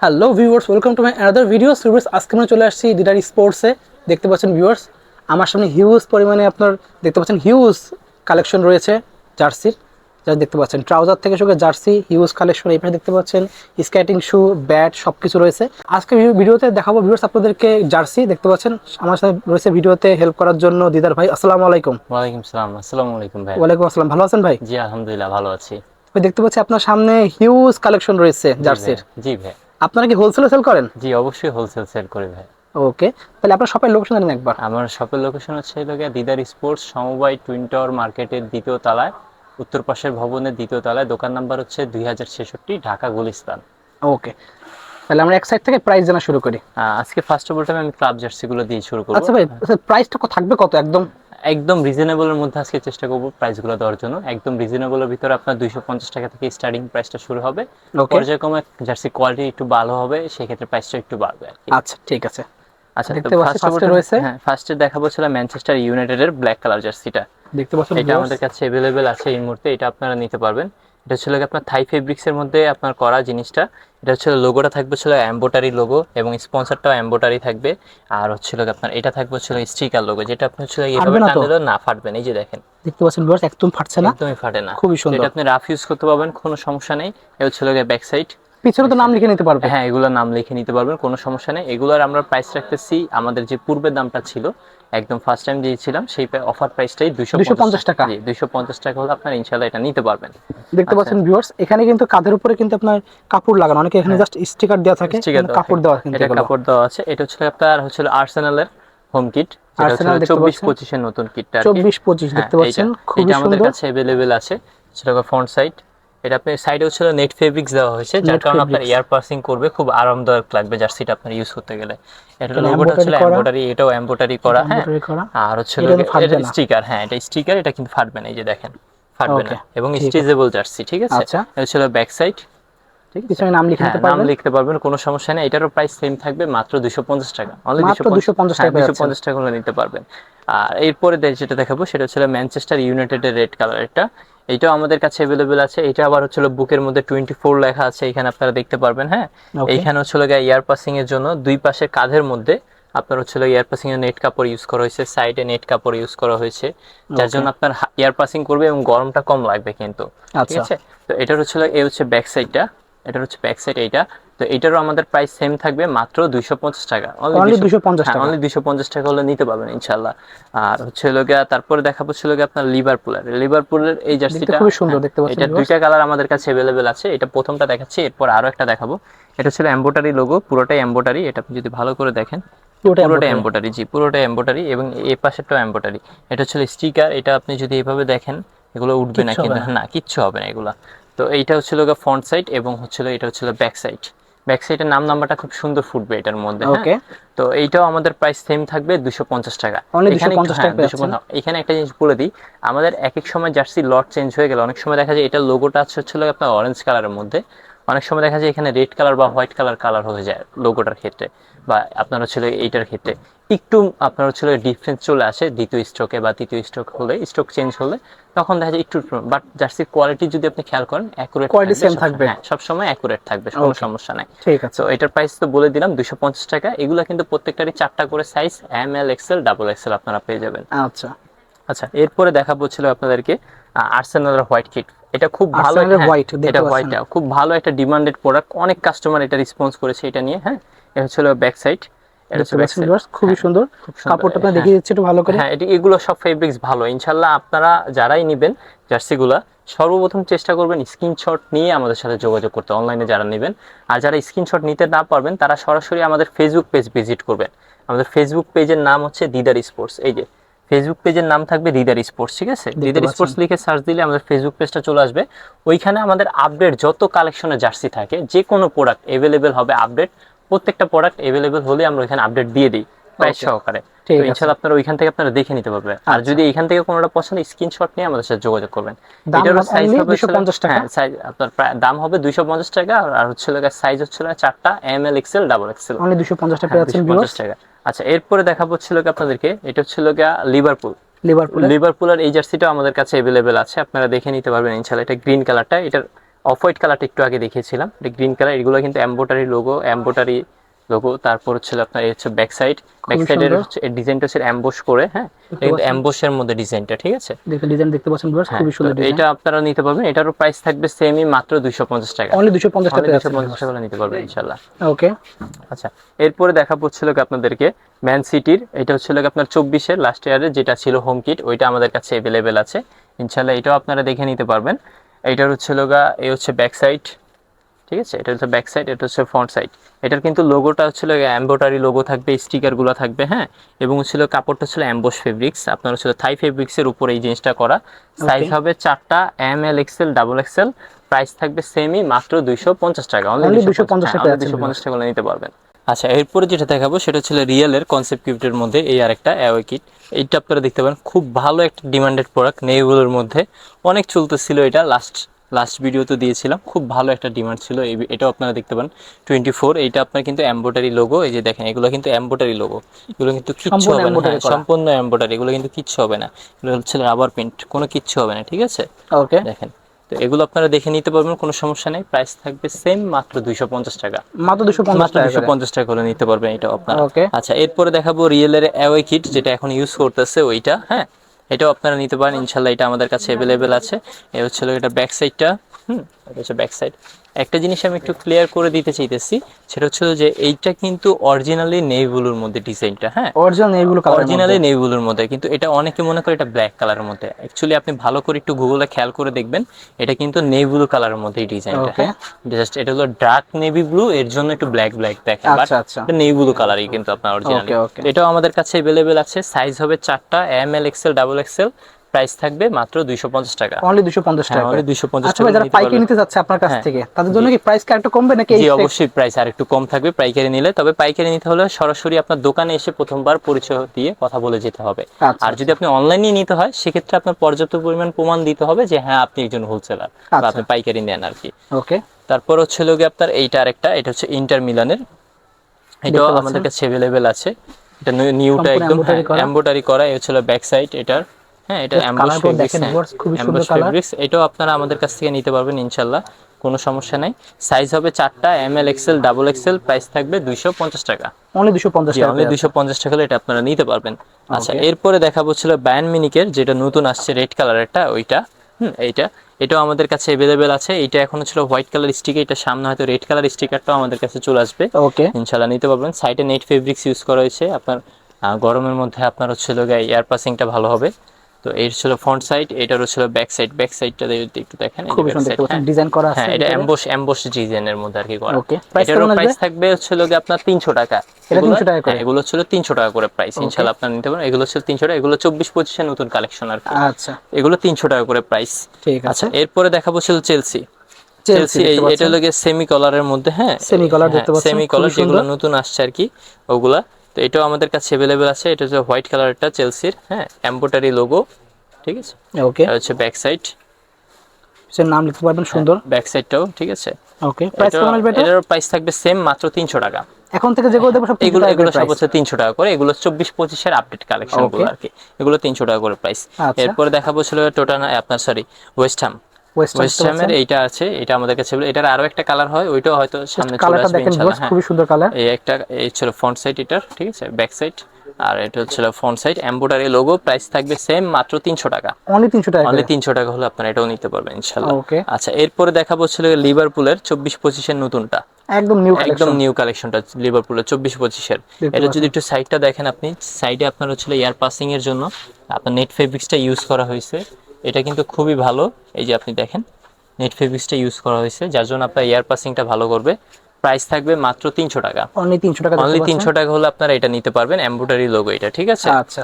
Hello viewers welcome to my another video viewers আজকে আমরা চলে আসছি ডিডার স্পোর্টসে দেখতে পাচ্ছেন ভিউয়ার্স আমার সামনে হিউজ পরিমাণে আপনার দেখতে পাচ্ছেন হিউজ কালেকশন রয়েছে জার্সির। যা দেখতে পাচ্ছেন ট্রাউজার থেকে শুরু জার্সি হিউজ কালেকশন এখানে দেখতে পাচ্ছেন স্কেটিং শু ব্যাট সব কিছু রয়েছে। আজকে ভিডিও- ভিডিওতে দেখাবো ভিউয়ার্স আপনাদেরকে জার্সি। দেখতে পাচ্ছেন আমার সাথে রয়েছে ভিডিওতে হেল্প করার জন্য দিদার ভাই। আসসালামু আলাইকুম। ওয়ালাইকুম সালাম। আসসালামু আলাইকুম ভাই। ওয়ালাইকুম আসসালাম। ভালো আছেন ভাই? জি আলহামদুলিল্লাহ ভালো আছি। দেখতে পাচ্ছি আপনার সামনে হিউজ কালেকশন রয়েছে জার্সির। জি ভাই। আপনারা কি হোলসেলে সেল করেন? জি অবশ্যই হোলসেল সেল করি ভাই। ওকে তাহলে আপনার শপের লোকেশন জানেন একবার। আমার শপের লোকেশন হচ্ছে লোকে দিদার স্পোর্টস সমবায় টুইন টাওয়ার মার্কেটের দ্বিতীয় তলায় উত্তর পাশের ভবনের দ্বিতীয় তলায়। দোকান নাম্বার হচ্ছে দুই হাজার ছেষট্টি ঢাকা গুলিস্তান। ওকে তাহলে আমরা এক সাইড থেকে প্রাইস জানা শুরু করি। আজকে ফার্স্ট অফ অল আমি ক্লাব জার্সিগুলো দিয়ে শুরু করব। আচ্ছা ভাই প্রাইসটা থাকবে কত? একদম একদম রিজনেবলের মধ্যে আজকে চেষ্টা করব প্রাইসগুলো দেওয়ার জন্য। একদম রিজনেবলের ভিতরে আপনার দুইশো পঞ্চাশ টাকা থেকে স্টার্টিং প্রাইসটা শুরু হবে। পর্যায়ক্রমে জার্সি কোয়ালিটি একটু ভালো হবে সেক্ষেত্রে প্রাইসটা একটু বাড়বে আচ্ছা ঠিক আছে। আচ্ছা দেখতে রয়েছে। হ্যাঁ ফার্স্টে দেখাবো ছিল ম্যানচেস্টার ইউনাইটেডের ব্ল্যাক কালার জার্সিটা দেখতে পাচ্ছেন এটা আমাদের কাছে এভেলেবেল আছে এই মুহূর্তে এটা আপনারা নিতে পারবেন। এটা ছিল আপনার থাই ফেব্রিক্সের মধ্যে আপনার করা জিনিসটা। এটা হচ্ছে লোগোটা থাকবে ছিল অ্যাম্বোটারি লোগো এবং স্পন্সরটাও অ্যাম্বোটারি থাকবে। আর হচ্ছিল আপনার এটা থাকবে ছিল স্টিকার লোগো যেটা আপনি হচ্ছে এইভাবে? টানলে না ফাটবে না। এই যে দেখেন। দেখতে পাচ্ছেন ভিউয়ার্স একদম ফাটছে না। একদমই ফাটে না। খুবই সুন্দর। এটা আপনি রাফ ইউজ করতে পারবেন কোনো সমস্যা নেই। এটা হচ্ছে ব্যাক সাইড পিছনে তো নাম লিখে নিতে পারবে। হ্যাঁ এগুলোর নাম লিখে নিতে পারবেন কোনো সমস্যা নেই। এগুলোর আমরা প্রাইস রাখতেছি আমাদের যে পূর্বের দামটা ছিল একদম ফার্স্ট টাইম দিয়েছিলাম সেই অফার প্রাইসটাই দুশো 250 টাকা। দুইশো পঞ্চাশ টাকা হলে আপনার ইনশাল্লাহ এটা নিতে পারবেন। দেখতে পাচ্ছেন ভিউয়ার্স এখানে কিন্তু কাঁধের উপরে কিন্তু আপনার কাপড় লাগানো অনেকে এখানে জাস্ট স্টিকার দেওয়া থাকে কাপড় দেওয়া কিন্তু এটা কাপড় দেওয়া আছে এটা হচ্ছে আপনার হচ্ছে আর্সেনালের হোম কিট দেখতে চব্বিশ পাচ্ছেন? পঁচিশের নতুন কিটটা চব্বিশ পঁচিশ দেখতে পাচ্ছেন খুবই এটা আমাদের কাছে অ্যাভেলেবেল আছে সেটা ফ্রন্ট সাইড এটা আপনি সাইডে হচ্ছে নেট ফেব্রিক্স দেওয়া হয়েছে যার কারণে আপনার। এয়ার পাসিং করবে খুব আরামদায়ক লাগবে জার্সিটা আপনার ইউজ করতে গেলে। এটা লোগোটা ছিল এমব্রয়ডারি এটাও এমব্রয়ডারি করা হ্যাঁ। আর হচ্ছে এটা। স্টিকার হ্যাঁ এটা স্টিকার এটা কিন্তু ফাটবে না এই যে দেখেন ফাটবে না। এবং। স্ট্রেচেবল জার্সি ঠিক আছে? আচ্ছা। এটা ছিল ব্যাক সাইড ঠিক আছে? নাম লিখে হ্যাঁ নিতে নাম লিখতে পারবেন কোনো সমস্যা নেই। এটারও প্রাইস সেম থাকবে মাত্র দুশো পঞ্চাশ টাকা। অনলি মাত্র 250 টাকা পেয়ে দুশো পঞ্চাশ টাকা হলে নিতে পারবেন। আর এরপরে যেটা দেখাবো সেটা হচ্ছে ম্যানচেস্টার ইউনাইটেডের রেড কালার এটা এটাও আমাদের কাছে অ্যাভেলেবেল আছে। এটা আবার হচ্ছে বুকের মধ্যে টোয়েন্টি ফোর লেখা আছে এখানে আপনারা দেখতে পারবেন হ্যাঁ. এইখানে হচ্ছে ইয়ার পাসিং এর জন্য দুই পাশে কাঁধের মধ্যে আপনার হচ্ছে ইয়ার পাসিং এর নেট কাপড় ইউজ করা হয়েছে সাইডে নেট কাপড় ইউজ করা হয়েছে। যার জন্য আপনার ইয়ার পাসিং করবে এবং গরমটা কম লাগবে কিন্তু। ঠিক আচ্ছা। আছে? তো এটার হচ্ছে এই হচ্ছে ব্যাক সাইডটা এটার হচ্ছে ব্যাক সাইড এইটা। তো এটারও আমাদের প্রাইস সেম থাকবে মাত্র দুইশো পঞ্চাশ টাকা। Only 250 টাকা। অনলি দুইশো পঞ্চাশ টাকা হলে নিতে পারবেন ইনশাল্লাহ আর হচ্ছে লোগিয়া তারপরে দেখাবো ছিল গিয়ে আপনার লিভারপুলের লিভারপুলের এই জার্সিটা খুবই সুন্দর দেখতে পাচ্ছেন এটা দুইটা কালার আমাদের কাছে অ্যাভেলেবেল আছে। এটা প্রথমটা দেখাচ্ছি এরপর আরও একটা দেখাবো। এটা ছিল এম্বোটারি লোগো পুরোটাই এম্বোটারি এটা আপনি যদি ভালো করে দেখেন পুরোটা। এম্বোটারি জি পুরোটা এম্বোটারি এবং এই পাশেরটাও এম্বোটারি এটা হচ্ছে স্টিকার এটা আপনি যদি এইভাবে দেখেন এগুলো উঠবে না কিন্তু না। কিচ্ছু হবে না এগুলা। তো এইটা হচ্ছিল ফ্রন্ট সাইড এবং হচ্ছিল এটা হচ্ছিল ব্যাক সাইড ব্যাক সাইডের নাম নাম্বারটা খুব সুন্দর ফুটবে এটার মধ্যে ওকে তো এইটাও আমাদের প্রাইস সেম থাকবে দুশো পঞ্চাশ টাকা। এখানে 250 হ্যাঁ, টাকা এখানে একটা জিনিস বলে দিই আমাদের এক এক সময় জার্সি লট চেঞ্জ হয়ে গেলে। অনেক সময় দেখা যায় এটা লোগোটা আছে হচ্ছিল আপনার অরেঞ্জ কালারের মধ্যে। অনেক সময় দেখা যায় এখানে রেড কালার বা হোয়াইট কালার কালার হয়ে যায় লোগোটার ক্ষেত্রে বা আপনার হচ্ছিল এইটার ক্ষেত্রে। একটু আপনার হচ্ছিল ডিফারেন্স চলে আসে দ্বিতীয় স্ট্রোকে বা তৃতীয় স্ট্রোক হলে স্ট্রোক চেঞ্জ হলে তখন দেখা যায় একটু বাট জার্সির কোয়ালিটি যদি আপনি খেয়াল করেন অ্যাকুরেট Quality same থাকবে। হ্যাঁ সবসময় অ্যাকুরেট থাকবে কোনো সমস্যা নাই। ঠিক আছে। তো এটার প্রাইস তো বলে দিলাম দুশো পঞ্চাশ টাকা। এগুলো কিন্তু প্রত্যেকটারই চারটা করে size M L XL double XL আপনারা পেয়ে যাবেন। আচ্ছা। আচ্ছা এরপরে দেখাবো ছিল আপনাদেরকে আর্সেনালের হোয়াইট কিট এটা খুব ভালো হ্যাঁ, দেখতে এটা। হোয়াইট খুব ভালো একটা ডিমান্ডেড প্রোডাক্ট অনেক কাস্টমার এটা রেসপন্স করেছে এটা নিয়ে হ্যাঁ। এটা হচ্ছিল ব্যাক সাইড খুবই সুন্দর। সুন্দর, কাপড়টা আপনার হ্যাঁ। দেখিয়ে দিচ্ছি একটু ভালো করে। হ্যাঁ এটি এগুলো সব ফেব্রিক্স ভালো। ইনশাল্লাহ আপনারা যারাই নেবেন জার্সিগুলা সর্বপ্রথম চেষ্টা করবেন স্ক্রিনশট নিয়ে আমাদের সাথে যোগাযোগ করতে অনলাইনে যারা নেবেন। আর যারা স্ক্রিনশট নিতে না পারবেন তারা সরাসরি আমাদের ফেসবুক পেজ ভিজিট করবেন। আমাদের ফেসবুক পেজের নাম হচ্ছে দিদার স্পোর্টস এই যে। ফেসবুক পেজের নাম থাকবে রিদার স্পোর্টস ঠিক আছে? দিদার স্পোর্টস লিখে সার্চ দিলে আমাদের ফেসবুক পেজটা চলে আসবে। ওইখানে আমাদের আপডেট যত কালেকশনের জার্সি থাকে যে কোনো প্রোডাক্ট অ্যাভেলেবেল হবে আপডেট প্রত্যেকটা প্রোডাক্ট অ্যাভেলেবেল হলে আমরা ওইখানে আপডেট দিয়ে দিই। প্রাইস সহকারে। তো আপনারা ওইখান থেকে আপনারা দেখে নিতে পারবেন। আর আচ্ছা। যদি এখান থেকে কোনোটা পছন্দ স্ক্রিনশট নিয়ে আমাদের সাথে যোগাযোগ করবেন। এটারও সাইজ হবে 250 টাকা? সাইজ আপনার দাম হবে দুইশো পঞ্চাশ টাকা আর- আর সাইজ হচ্ছে M L XL double XL only টাকা যাচ্ছেন টাকা। আচ্ছা এরপরে দেখাবো কি আপনাদেরকে এটা হচ্ছিল গিয়া লিভারপুল লিভারপুল লিভারপুলের এই জার্সিটাও আমাদের কাছে অ্যাভেলেবেল আছে আপনারা দেখে নিতে পারবেন ইনশাল্লাহ এটা গ্রিন কালারটা এটার অফ হোয়াইট কালারটা একটু আগে দেখিয়েছিলাম। গ্রিন কালার এগুলো কিন্তু এম্বোটারি লোগো এম্বোটারি লোগো তারপর হচ্ছে আপনার এই হচ্ছে ব্যাক সাইড ব্যাক সাইডের। হচ্ছে ডিজাইনটা হচ্ছে অ্যাম্বোস করে হ্যাঁ? কিন্তু? অ্যাম্বোসের মধ্যে ডিজাইনটা ঠিক আছে? দেখতে ডিজাইন দেখতে পাচ্ছেন ভিউয়ার্স হ্যাঁ, খুবই সুন্দর ডিজাইন এটা আপনারা নিতে পারবেন। এটারও প্রাইস থাকবে সেমই মাত্র দুইশো পঞ্চাশ টাকা। অনলি 250 টাকা দুশো পঞ্চাশ টাকা হলে নিতে পারবেন ইনশাল্লাহ ওকে আচ্ছা এরপরে দেখা কি আপনাদেরকে ম্যান সিটির এটা হচ্ছে আপনার চব্বিশের লাস্ট ইয়ারে যেটা ছিল হোম কিট ওইটা আমাদের কাছে অ্যাভেলেবেল আছে। ইনশাল্লাহ এটাও আপনারা দেখে নিতে পারবেন। এইটার হচ্ছে গা এই হচ্ছে ব্যাক সাইড ঠিক আছে? এটা হচ্ছে ব্যাক সাইড এটা হচ্ছে ফ্রন্ট সাইড এটার কিন্তু লোগোটা হচ্ছিল এম্বোটারি লোগো থাকবে স্টিকারগুলো থাকবে হ্যাঁ? এবং হচ্ছিল কাপড়টা ছিল অ্যাম্বোস ফেব্রিক্স আপনার হচ্ছিল থাই ফেব্রিক্সের উপরে এই জিনিসটা করা। সাইজ হবে চারটা M L XL double XL price থাকবে সেমই মাত্র দুইশো পঞ্চাশ টাকা। Only 250 টাকা আছে দুশো পঞ্চাশ টাকা নিতে পারবেন। আচ্ছা এরপরে যেটা দেখাবো সেটা ছিল রিয়েলের কনসেপ্ট কিউটের মধ্যে এই আরেকটা অ্যাওয়ে কিট এইটা আপনারা দেখতে পারেন খুব ভালো একটা ডিমান্ডেড প্রোডাক্ট নেইগুলোর মধ্যে। অনেক চলতেছিল এটা লাস্ট লাস্ট ভিডিওতে দিয়েছিলাম। খুব ভালো একটা ডিমান্ড ছিল। এই- এটাও আপনারা দেখতে পান। টোয়েন্টি ফোর এইটা আপনার কিন্তু এম্বোটারি লোগো এই যে দেখেন এগুলো কিন্তু এম্বোটারি লোগো এগুলো কিন্তু কিচ্ছু হবে না। হ্যাঁ। সম্পূর্ণ এম্বোটারি এগুলো কিন্তু কিচ্ছু হবে না। এগুলো হচ্ছে রাবার প্রিন্ট কোনো কিচ্ছু হবে না ঠিক আছে? ওকে দেখেন। তো এগুলো আপনারা দেখে নিতে পারবেন কোনো সমস্যা নেই। প্রাইস থাকবে সেম মাত্র দুইশো পঞ্চাশ টাকা। মাত্র 250 মাত্র দুশো। পঞ্চাশ টাকা করে নিতে পারবেন এটা আপনারা। ওকে আচ্ছা এরপরে দেখাবো রিয়েলের অ্যাওয়ে কিট যেটা এখন ইউজ করতেছে ওইটা। হ্যাঁ এটাও আপনারা নিতে পারেন। ইনশাল্লাহ এটা আমাদের কাছে অ্যাভেলেবেল আছে। এ হচ্ছিল এটা ব্যাক সাইডটা হুম এটা হচ্ছে ব্যাক সাইড একটা জিনিস আমি একটু ক্লিয়ার করে দিতে চাইতেছি সেটা হচ্ছে যে এইটা কিন্তু অরিজিনালি নেইগুলোর মধ্যে ডিজাইনটা হ্যাঁ অরিজিনাল এইগুলো কালার অরিজিনালি নেইগুলোর মধ্যে কিন্তু এটা অনেকে মনে করে এটা ব্ল্যাক কালারের মধ্যে অ্যাকচুয়ালি আপনি ভালো করে একটু গুগলে খেয়াল করে দেখবেন এটা কিন্তু নেভি কালারের মধ্যে ডিজাইনটা Okay. হ্যাঁ জাস্ট এটা হলো ডার্ক নেভি ব্লু এর জন্য একটু ব্ল্যাক ব্ল্যাক দেখে আচ্ছা, আচ্ছা। নেভি ব্লু কালারই কিন্তু আপনার অরিজিনালি Okay, okay. এটাও আমাদের কাছে अवेलेबल আছে সাইজ হবে চারটা M L XL double XL price থাকবে মাত্র দুইশো পঞ্চাশ টাকা। অনলি 250 হ্যাঁ টাকা। 250 আচ্ছা যারা পাইকারি নিতে যাচ্ছে আপনার কাছ হ্যাঁ। থেকে তাদের জন্য কি প্রাইস কি একটু কমবে নাকি জি অবশ্যই প্রাইস আর একটু কম থাকবে। পাইকারি নিলে তবে পাইকারি নিতে হলে সরাসরি আপনার দোকানে এসে প্রথমবার পরিচয় দিয়ে কথা বলে যেতে হবে। আচ্ছা, আর যদি আপনি অনলাইনে নিতে হয় সেক্ষেত্রে আপনার পর্যাপ্ত পরিমাণ প্রমাণ দিতে হবে যে হ্যাঁ আপনি একজন হোলসেলার বা আচ্ছা। আপনি পাইকারি নেন আর কি ওকে তারপর হচ্ছে লোকে আপনার এইটা আরেকটা এটা হচ্ছে ইন্টার মিলানের এটাও আমাদের কাছে অ্যাভেলেবেল আছে। এটা নিউটা একদম। এম্বোটারি করা। এই হচ্ছে ব্যাক সাইড এটার। হ্যাঁ এটা দেখেন viewers, খুবই সুন্দর। ফেব্রিক্স এটাও আপনারা আমাদের কাছ থেকে নিতে পারবেন ইনশাল্লাহ কোনো সমস্যা নাই। সাইজ হবে চারটা M L XL double XL price থাকবে দুইশো পঞ্চাশ টাকা। অনলি 250 জি টাকা অনলি দুইশো পঞ্চাশ টাকা এটা আপনারা নিতে পারবেন। আচ্ছা. এরপরে দেখাবো ছিল বায়ান মিনিকের যেটা নতুন আসছে রেড কালারেরটা ওইটা। হুম এইটা। এটাও আমাদের কাছে অ্যাভেলেবেল আছে। এটা এখনও ছিল হোয়াইট কালার স্টিকার এটা সামনে হয়তো রেড কালার স্টিকারটাও আমাদের কাছে চলে আসবে। ওকে ইনশাল্লাহ নিতে পারবেন। সাইডে নেট ফেব্রিক্স ইউজ করা হয়েছে। আপনার গরমের মধ্যে আপনার হচ্ছিল এয়ার পাসিংটা ভালো হবে। তো এর ছিল ফ্রন্ট সাইড এটারও ছিল ব্যাক সাইড ব্যাক সাইডটা যদি একটু দেখেন যে সুন্দর হ্যাঁ। ডিজাইন করা আছে হ্যাঁ এটা। এমবস এমবস ডিজাইনের মধ্যে আর কি করা. Price এটারও প্রাইস থাকবে হচ্ছে গিয়ে আপনার তিনশো টাকা। এটা 300 টাকা করে? হ্যাঁ, এগুলো ছিল তিনশো টাকা করে প্রাইস ইনশাল্লাহ আপনার নিতে পারেন। এগুলো ছিল তিনশো টাকা এগুলো চব্বিশ পঁচিশের নতুন কালেকশন আর কি আচ্ছা। এগুলো তিনশো টাকা করে প্রাইস ঠিক আছে। আচ্ছা এরপরে দেখাবো ছিল চেলসি চেলসি এটা লাগে সেমি কলারের মধ্যে হ্যাঁ। Semi color দেখতে পাচ্ছেন, সেমি কলার যেগুলো নতুন আসছে আর কি ওগুলা। তো এটাও আমাদের কাছে অ্যাভেলেবেল আছে। এটা হচ্ছে হোয়াইট কালারটা চেলসির হ্যাঁ? এম্বোটারি লোগো ঠিক আছে? ওকে হচ্ছে ব্যাক সাইড সে নাম লিখতে পারবেন সুন্দর? ব্যাক সাইডটাও ঠিক আছে? ওকে প্রাইস কেমন আসবে এটা? এটার প্রাইস থাকবে সেম মাত্র তিনশো টাকা। এখন থেকে যেগুলো দেখব সব এগুলো এগুলো সব হচ্ছে তিনশো টাকা করে। এগুলো চব্বিশ পঁচিশের আপডেট কালেকশনগুলো আর কি। এগুলো তিনশো টাকা করে প্রাইস আচ্ছা। এরপরে দেখাবো ছিল টোটানা আপনার sorry West Ham West West হ্যামের এইটা আছে এটা আমাদের কাছে এটার আরও একটা কালার হয় ওইটাও হয়তো সামনে চলে আসবে ইনশাআল্লাহ হ্যাঁ। সুন্দর কালার এই একটা এই ছিল ফ্রন্ট সাইড এটার ঠিক আছে ব্যাক সাইড আর এটা হচ্ছিল front side embroidery logo price থাকবে সেম মাত্র তিনশো টাকা। অনলি 300 টাকা অনলি করে। তিনশো টাকা হলে আপনারা এটাও নিতে পারবেন ইনশাল্লাহ Okay. আচ্ছা এরপরে দেখাবো ছিল লিভারপুলের চব্বিশ পঁচিশের নতুনটা। একদম নিউ একদম কালেকশন নিউ কালেকশনটা লিভারপুলের চব্বিশ পঁচিশের। দেখতে এটা যদি একটু সাইডটা দেখেন আপনি সাইডে আপনার হচ্ছিল এয়ার পাসিং এর জন্য আপনার নেট ফেব্রিক্সটা ইউজ করা হয়েছে। এটা কিন্তু খুবই ভালো। এই যে আপনি দেখেন নেট ফেব্রিক্সটা ইউজ করা হয়েছে যার জন্য আপনার এয়ার পাসিংটা ভালো করবে। প্রাইস থাকবে মাত্র তিনশো টাকা। অনলি 300 টাকা অনলি তিনশো টাকা হলে আপনারা এটা নিতে পারবেন এম্ব্রয়ডারি লোগো এটা ঠিক আছে? আচ্ছা।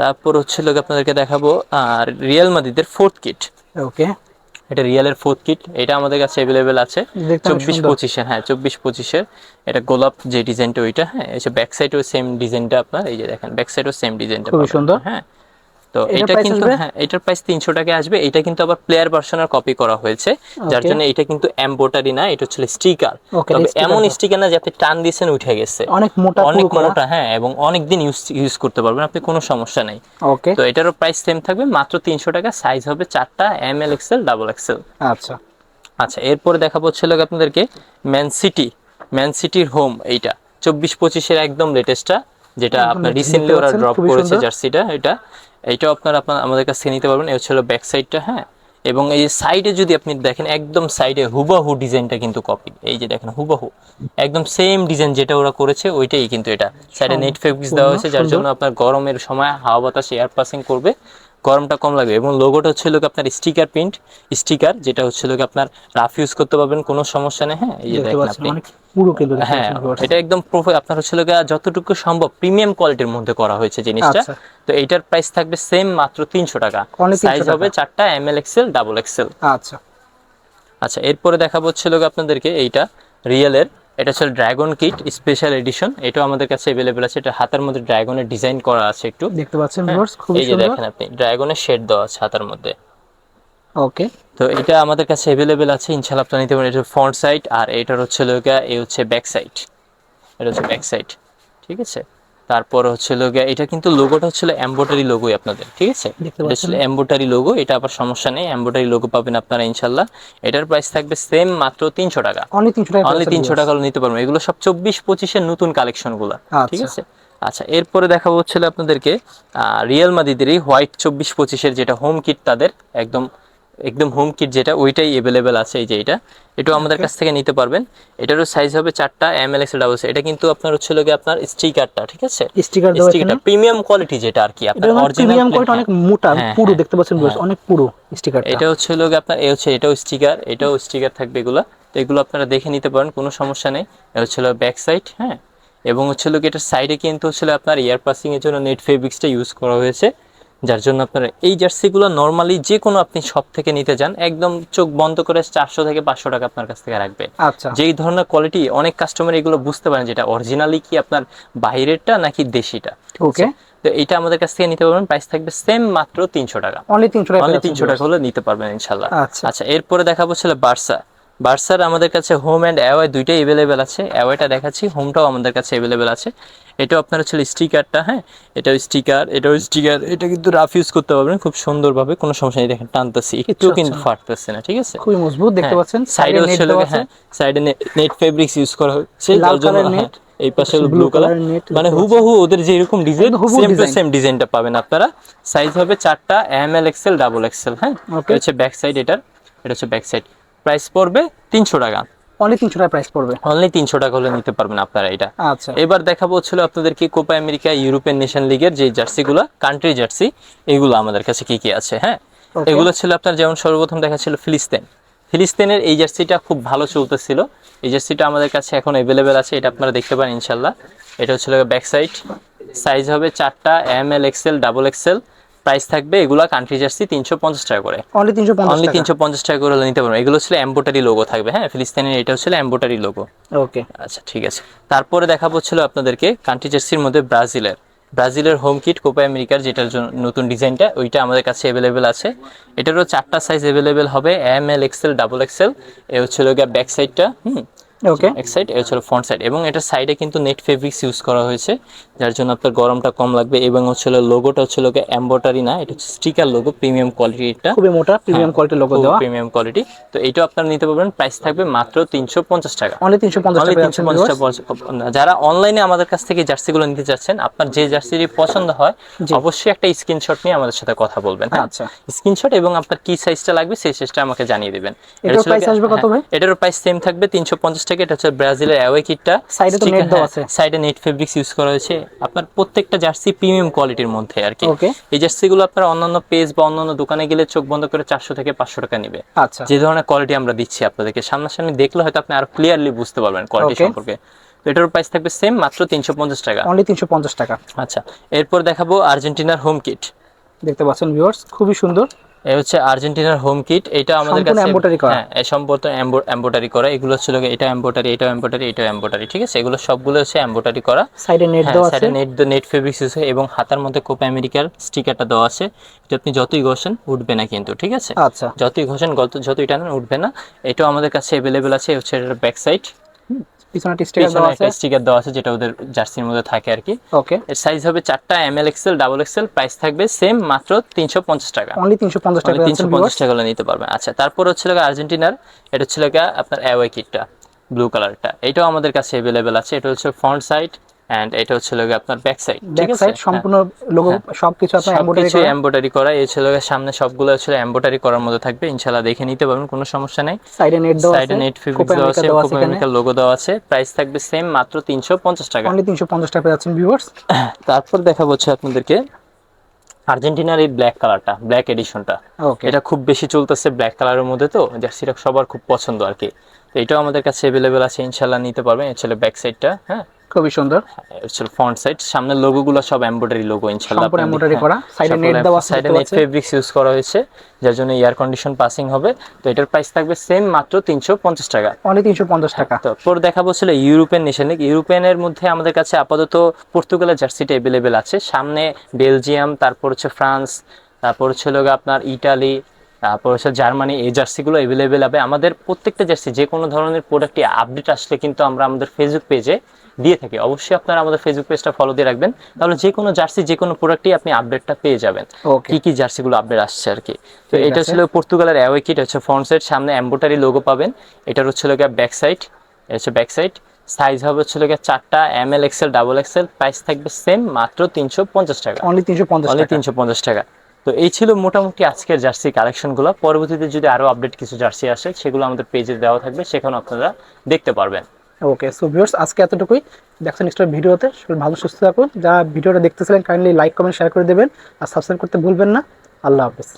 তারপর হচ্ছে লোক আপনাদেরকে দেখাবো আর রিয়েল মাদিদের ফোর্থ কিট ওকে এটা রিয়েলের ফোর্থ কিট এটা আমাদের কাছে অ্যাভেলেবেল আছে। চব্বিশ। পঁচিশের হ্যাঁ চব্বিশ পঁচিশের। এটা গোলাপ যে ডিজাইনটা ওইটা হ্যাঁ ব্যাক সাইডও সেম ডিজাইনটা আপনার এই যে দেখেন ব্যাক সাইডও সেম ডিজাইনটা খুব সুন্দর। হ্যাঁ। তো এটা কিন্তু হ্যাঁ এটার প্রাইস তিনশো টাকা আসবে। এটা কিন্তু আবার প্লেয়ার ভার্সনের কপি করা হয়েছে। যার জন্য এটা কিন্তু এম্বোটারি না এটা হচ্ছে স্টিকার তবে এমন স্টিকার না যে আপনি টান দিয়েছেন উঠে গেছে। অনেক মোটা অনেক মোটা হ্যাঁ এবং অনেক দিন ইউজ ইউজ করতে পারবেন আপনি কোনো সমস্যা নেই। ওকে তো এটারও প্রাইস সেম থাকবে মাত্র তিনশো টাকা সাইজ হবে চারটা M L XL double XL আচ্ছা। আচ্ছা এরপরে দেখাবো গিয়ে আপনাদেরকে ম্যান সিটি ম্যান সিটির হোম এইটা। চব্বিশ পঁচিশের একদম লেটেস্টটা যেটা আপনার রিসেন্টলি ওরা ড্রপ করেছে জার্সিটা এটা। এটাও আপনার আপনার আমাদের কাছে নিতে পারবেন। এটা হচ্ছিল ব্যাক সাইডটা হ্যাঁ? এবং এই সাইডে যদি আপনি দেখেন একদম সাইডে হুবাহু ডিজাইনটা কিন্তু কপি এই যে দেখেন হুবাহু। একদম সেম ডিজাইন যেটা ওরা করেছে ওইটাই কিন্তু এটা। সাইডে নেট ফেব্রিক্স দেওয়া হয়েছে যার জন্য আপনার গরমের সময় হাওয়া বাতাস এয়ার পাসিং করবে। গরমটা কম লাগবে এবং লোগোটা হচ্ছে লোক আপনার স্টিকার প্রিন্ট স্টিকার যেটা হচ্ছে লোক আপনার রাফ ইউজ করতে পারবেন কোনো সমস্যা নেই হ্যাঁ? এই যে দেখেন আপনি। পুরো কিন্তু হ্যাঁ এটা একদম প্রফ- আপনার হচ্ছে লোক যতটুকু সম্ভব প্রিমিয়াম কোয়ালিটির মধ্যে করা হয়েছে জিনিসটা। আচ্ছা। তো এইটার প্রাইস থাকবে সেম মাত্র তিনশো টাকা। Only 300 সাইজ হবে। চারটা M L XL double XL আচ্ছা। আচ্ছা এরপরে দেখাবো হচ্ছে লোক আপনাদেরকে এইটা রিয়েলের এটা হচ্ছে ড্রাগন কিট স্পেশাল এডিশন এটাও আমাদের কাছে অ্যাভেলেবেল আছে। এটা হাতের মধ্যে ড্রাগনের ডিজাইন করা আছে একটু। দেখতে পাচ্ছেন ভিউয়ার্স খুব সুন্দর এই যে দেখেন আপনি ড্রাগনের শেড দেওয়া আছে হাতের মধ্যে। ওকে। তো এটা আমাদের কাছে অ্যাভেলেবেল আছে ইনশাআল্লাহ আপনারা নিতে পারেন। এটা ফ্রন্ট সাইড আর এটার হচ্ছে লোকা এই হচ্ছে ব্যাক সাইড এটা হচ্ছে ব্যাক সাইড ঠিক আছে? তারপর হচ্ছে লোকা এটা কিন্তু লোগোটা হচ্ছিল এম্বোটারি লোগোই আপনাদের ঠিক আছে? এটা ছিল এম্বোটারি লোগো এটা আবার সমস্যা নেই এম্বোটারি লোগো পাবেন আপনারা ইনশাল্লাহ এটার প্রাইস থাকবে সেম মাত্র তিনশো টাকা। অনলি তিনশো টাকা অনলি তিনশো। টাকা নিতে পারবেন। এগুলো সব চব্বিশ পঁচিশের নতুন কালেকশনগুলা ঠিক আচ্ছা। আছে? আচ্ছা এরপরে দেখাবো হচ্ছিল আপনাদেরকে রিয়েল মাদিদেরই হোয়াইট চব্বিশ পঁচিশের যেটা হোম কিট তাদের একদম একদম হোম কিট যেটা ওইটাই অ্যাভেলেবেল আছে এই যে এটা। এটাও আমাদের কাছ থেকে নিতে পারবেন। এটারও সাইজ হবে চারটা এম এল এক্স ডাবল এটা কিন্তু আপনার হচ্ছে লোকে আপনার স্টিকারটা ঠিক আছে? স্টিকার স্টিকারটা প্রিমিয়াম কোয়ালিটি যেটা আর কি এটা আপনার অরিজিনাল কোয়ালিটি অনেক মোটা হ্যাঁ, পুরো হ্যাঁ, দেখতে পাচ্ছেন viewers, অনেক পুরো স্টিকারটা এটা হচ্ছে লোক আপনার এ হচ্ছে এটাও স্টিকার এটাও স্টিকার থাকবে এগুলো। তো এগুলো আপনারা দেখে নিতে পারেন কোনো সমস্যা নেই। এটা হচ্ছে ব্যাক সাইড হ্যাঁ? এবং হচ্ছে লোক এটার সাইডে কিন্তু হচ্ছে আপনার এয়ার পাসিং এর জন্য নেট ফেব্রিক্সটা ইউজ করা হয়েছে। যার জন্য আপনারা এই জার্সিগুলো নর্মালি যে কোনো আপনি শপ থেকে নিতে যান একদম চোখ বন্ধ করে চারশো থেকে পাঁচশো টাকা আপনার কাছ থেকে রাখবে। আচ্ছা। যেই ধরনের কোয়ালিটি অনেক কাস্টমার এগুলো বুঝতে পারেন যেটা অরিজিনালি কি আপনার বাইরেরটা নাকি দেশিটা। ওকে তো এটা আমাদের কাছ থেকে নিতে পারবেন প্রাইস থাকবে সেম মাত্র তিনশো টাকা। অনলি তিনশো টাকা অনলি তিনশো টাকা হলে নিতে পারবেন ইনশাল্লাহ। আচ্ছা। আচ্ছা এরপরে দেখাবো ছিল বার্সা বার্সার আমাদের কাছে হোম অ্যান্ড অ্যাওয়াই দুইটাই অ্যাভেলেবেল আছে। অ্যাওয়াইটা দেখাচ্ছি হোমটাও আমাদের কাছে অ্যাভেলেবেল আছে। এটাও আপনার ছিল স্টিকারটা হ্যাঁ? এটাও স্টিকার এটাও স্টিকার এটা কিন্তু রাফ ইউজ করতে পারবেন খুব সুন্দরভাবে কোনো সমস্যা নেই। দেখেন টানতেছি একটু আচ্ছা, কিন্তু ফাটতেছে না ঠিক আছে? খুবই মজবুত দেখতে পাচ্ছেন। সাইডে নেট হ্যাঁ সাইডে নেট ফেব্রিক্স ইউজ করা হচ্ছে লাল কালার হ্যাঁ, net, এই পাশে ব্লু কালার মানে হুবহু ওদের যে এরকম ডিজাইন হুবহু সেম টু। সেম ডিজাইনটা পাবেন আপনারা। সাইজ হবে চারটা M L XL double XL হ্যাঁ. এটা হচ্ছে ব্যাক সাইড এটার এটা হচ্ছে ব্যাক সাইড প্রাইস পড়বে তিনশো টাকা। অনলি তিনশো টাকা প্রাইস পড়বে। অনলি তিনশো টাকা হলে নিতে পারবেন আপনারা এটা। আচ্ছা। এবার দেখাবো হচ্ছিল আপনাদেরকে কোপা আমেরিকা ইউরোপিয়ান নেশন লিগের যে জার্সিগুলো কান্ট্রি জার্সি এগুলো আমাদের কাছে কি কি আছে হ্যাঁ? এগুলো ছিল আপনার যেমন সর্বপ্রথম দেখা ছিল ফিলিস্তিন। ফিলিস্তিনের এই জার্সিটা খুব ভালো চলতেছিল। এই জার্সিটা আমাদের কাছে এখন অ্যাভেলেবেল আছে এটা আপনারা দেখতে পারেন ইনশাল্লাহ এটা হচ্ছিল ব্যাক সাইড সাইজ হবে চারটা M L XL double XL price থাকবে এগুলা কান্ট্রি জার্সি তিনশো পঞ্চাশ টাকা করে। অনলি তিনশো পঞ্চাশ অনলি টাকা? তিনশো পঞ্চাশ টাকা করে নিতে পারবেন। এগুলো ছিল এম্বোটারি লোগো থাকবে হ্যাঁ? ফিলিস্তিনের এটা হচ্ছিল এম্বোটারি লোগো ওকে আচ্ছা ঠিক আছে। তারপরে দেখাবো ছিল আপনাদেরকে কান্ট্রি জার্সির মধ্যে ব্রাজিলের ব্রাজিলের হোম কিট কোপা আমেরিকার যেটার জন্য নতুন ডিজাইনটা ওইটা আমাদের কাছে অ্যাভেলেবেল আছে। এটারও চারটা সাইজ অ্যাভেলেবেল হবে M L XL double XL এ হচ্ছিল গিয়ে ব্যাক সাইডটা হুম? ওকে এক সাইড এ হচ্ছে ফ্রন্ট সাইড এবং এটার সাইডে কিন্তু নেট ফেব্রিক্স ইউজ করা হয়েছে যার জন্য আপনার গরমটা কম লাগবে এবং হচ্ছিল লোগোটা হচ্ছিল গিয়ে এম্বোটারি না এটা হচ্ছে স্টিকার লোগো প্রিমিয়াম কোয়ালিটিটা খুবই মোটা প্রিমিয়াম কোয়ালিটির লোগো দেওয়া। প্রিমিয়াম কোয়ালিটি তো এইটাও আপনারা নিতে পারবেন প্রাইস থাকবে মাত্র তিনশো পঞ্চাশ টাকা। অনলি তিনশো পঞ্চাশ Only টাকা 350 টাকা যারা অনলাইনে আমাদের কাছ থেকে জার্সিগুলো নিতে চাচ্ছেন আপনার যে জার্সিটি পছন্দ হয় অবশ্যই একটা স্ক্রিনশট নিয়ে আমাদের সাথে কথা বলবেন হ্যাঁ? আচ্ছা। স্ক্রিনশট এবং আপনার কি সাইজটা লাগবে সেই সাইজটা আমাকে জানিয়ে দিবেন। এটার price আসবে কত ভাই? এটার প্রাইস সেম থাকবে 350 টাকা এটা হচ্ছে ব্রাজিলের অ্যাওয়ে কিটটা এ তো net দেওয়া আছে। সাইডে নেট ফেব্রিক্স ইউজ করা হয়েছে। আপনার প্রত্যেকটা জার্সি প্রিমিয়াম কোয়ালিটির মধ্যে আর কি. এই জার্সিগুলো আপনার অন্যান্য পেজ বা অন্যান্য দোকানে গেলে চোখ বন্ধ করে 400 থেকে 500 টাকা নেবে। আচ্ছা। যে ধরনের কোয়ালিটি আমরা দিচ্ছি আপনাদেরকে। সামনাসামনি দেখলে হয়তো আপনি আরও ক্লিয়ারলি বুঝতে পারবেন কোয়ালিটি সম্পর্কে। এটার প্রাইস থাকবে সেম মাত্র তিনশো পঞ্চাশ টাকা। অনলি তিনশো পঞ্চাশ টাকা। আচ্ছা এরপর দেখাবো আর্জেন্টিনার হোম কিট দেখতে পাচ্ছেন ভিউয়ার্স খুবই সুন্দর। এই হচ্ছে আর্জেন্টিনার হোম কিট এটা আমাদের কাছে করা। হ্যাঁ এই সম্পূর্ণ এম্বোটারি করা। এগুলো ছিল এটা এম্বোটারি এটা এম্বোটারি এটা এম্বোটারি ঠিক আছে? এগুলো সবগুলো হচ্ছে এম্বোটারি করা। সাইডে নেট হ্যাঁ দেওয়া আছে। সাইডে নেট নেট ফেব্রিক্স আছে এবং হাতার মধ্যে কোপা আমেরিকার স্টিকারটা দেওয়া আছে। এটা আপনি যতই ঘষেন উঠবে না কিন্তু ঠিক আছে? আচ্ছা। যতই ঘষেন যতই টানেন উঠবে না। এটাও আমাদের কাছে অ্যাভেলেবেল আছে এই হচ্ছে এটার ব্যাক সাইড পিছনে একটা স্টিকার দেওয়া আছে। স্টিকার দেওয়া আছে যেটা ওদের জার্সির মধ্যে থাকে আর কি। ওকে এর সাইজ হবে চারটা M L XL double XL price থাকবে সেম মাত্র তিনশো পঞ্চাশ টাকা। অনলি তিনশো পঞ্চাশ টাকা তিনশো পঞ্চাশ টাকা নিতে পারবেন। আচ্ছা তারপর হচ্ছে লাগা আর্জেন্টিনার এটা হচ্ছে লাগা আপনার অ্যাওয়ে কিটটা ব্লু কালারটা এটাও আমাদের কাছে अवेलेबल আছে। এটা হচ্ছে ফ্রন্ট সাইড অ্যান্ড এটা হচ্ছে লাগা আপনার ব্যাক সাইড ঠিক ব্যাক আছে? সাইড সম্পূর্ণ লোগো সবকিছু আপনার এমব্রয়ডারি করা। এমব্রয়ডারি করা। এই ছিল গিয়ে সামনে সবগুলো ছিল এমব্রয়ডারি করার মধ্যে থাকবে। ইনশাআল্লাহ দেখে নিতে পারবেন কোনো সমস্যা নেই। সাইডে নেট দেওয়া আছে সাইডে নেট ফিক্স দেওয়া আছে এখানে। লোগো দেওয়া আছে। প্রাইস থাকবে সেম মাত্র তিনশো পঞ্চাশ টাকা। অনলি তিনশো পঞ্চাশ টাকা যাচ্ছেন ভিউয়ার্স তারপর দেখাবো হচ্ছে আপনাদেরকে আর্জেন্টিনার এই ব্ল্যাক কালারটা ব্ল্যাক এডিশনটা এটা খুব বেশি চলতেছে ব্ল্যাক কালারের মধ্যে তো জার্সিটা সবার খুব পছন্দ আর কি। তো এটাও আমাদের কাছে অ্যাভেলেবেল আছে ইনশাল্লাহ নিতে পারবেন। এটা ছিল ব্যাক সাইডটা হ্যাঁ? খুবই সুন্দর। ছিল ফ্রন্ট সাইড সামনের লোগোগুলো সব এমব্রয়ডারি লোগো ইনশাল্লাহ সম্পূর্ণ embroidery করা। Side এ net দেওয়া আছে, সাইডে নেট। ফেব্রিক্স ইউজ করা হয়েছে যার জন্য এয়ার কন্ডিশন পাসিং হবে। তো এটার প্রাইস থাকবে সেম মাত্র তিনশো পঞ্চাশ টাকা। অনলি তিনশো পঞ্চাশ টাকা। তারপর দেখাবো ছিল ইউরোপিয়ান নেশন লিগ ইউরোপিয়ানের মধ্যে আমাদের কাছে আপাতত পর্তুগালের জার্সিটা অ্যাভেলেবেল আছে। সামনে বেলজিয়াম তারপর হচ্ছে ফ্রান্স তারপর হচ্ছে আপনার ইটালি তারপর হচ্ছে জার্মানি এই জার্সিগুলো অ্যাভেলেবেল হবে। আমাদের প্রত্যেকটা জার্সি যে কোনো ধরনের প্রোডাক্টে আপডেট আসলে কিন্তু আমরা আমাদের ফেসবুক পেজে দিয়ে থাকি। অবশ্যই আপনারা আমাদের ফেসবুক পেজটা ফলো দিয়ে রাখবেন। তাহলে যে কোনো জার্সি যে কোনো প্রোডাক্টই আপনি আপডেটটা পেয়ে যাবেন। কি কি জার্সিগুলো আপডেট আসছে আর কি? তো এটা ছিল পর্তুগালের অ্যাওয়ে কিট হচ্ছে ফ্রন্ট সাইড সামনে এম্বোটারি লোগো পাবেন। এটার হচ্ছে গিয়ে ব্যাক সাইড হচ্ছে ব্যাক সাইড সাইজ হবে হচ্ছে গিয়ে চারটা M L XL double XL price থাকবে সেম মাত্র তিনশো পঞ্চাশ টাকা। অনলি তিনশো পঞ্চাশ অনলি তিনশো পঞ্চাশ টাকা। তো এই ছিল মোটামুটি আজকের জার্সি কালেকশনগুলো। পরবর্তীতে যদি আরও আপডেট কিছু জার্সি আসে, সেগুলো আমাদের পেজে দেওয়া থাকবে সেখানে আপনারা দেখতে পারবেন। ওকে সো ভিউয়ার্স আজকে এতটুকুই। দেখছেন নেক্সট ভিডিওতে ভালো, সুস্থ থাকুন। যারা ভিডিওটা দেখতেছিলেন কাইন্ডলি লাইক কমেন্ট শেয়ার করে দেবেন। আর সাবস্ক্রাইব করতে ভুলবেন না। আল্লাহ হাফেজ।